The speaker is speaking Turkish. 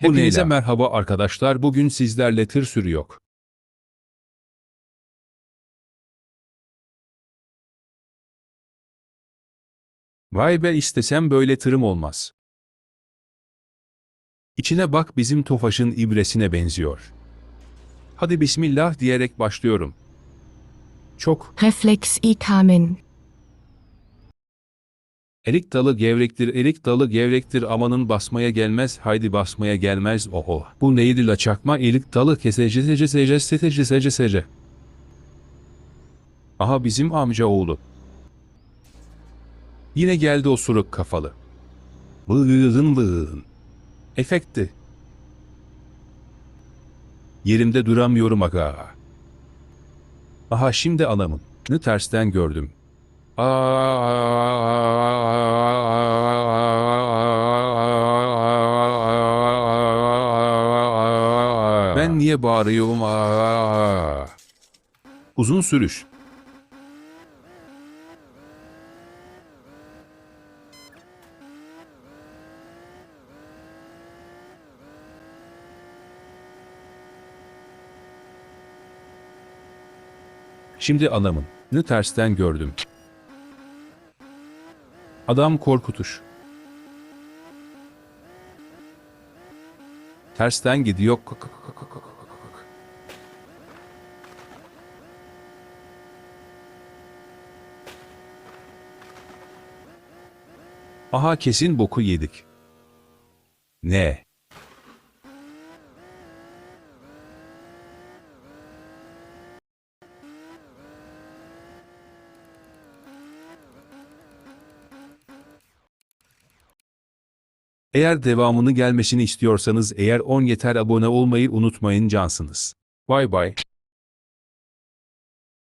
Hepinize Leyla. merhaba arkadaşlar. Bugün sizlerle tır sürü yok. Vay be istesem böyle tırım olmaz. İçine bak bizim Tofaş'ın ibresine benziyor. Hadi bismillah diyerek başlıyorum. Çok Reflex i kamen. Erik dalı gevrektir, erik dalı gevrektir amanın basmaya gelmez, haydi basmaya gelmez oho. Bu neydi la çakma erik dalı kesece sece sece sece sece. Aha bizim amca oğlu. Yine geldi o suruk kafalı. Vığın vığın. Efekti. Yerimde duramıyorum aga. Aha şimdi anamın. Ne tersten gördüm. Ben niye bağırıyorum? Aa. Uzun sürüş. Şimdi anamın. Ne tersten gördüm. Adam korkutuş. Tersten gidiyor. Aha kesin boku yedik. Ne? Eğer devamını gelmesini istiyorsanız eğer 10 yeter abone olmayı unutmayın cansınız. Bay bay.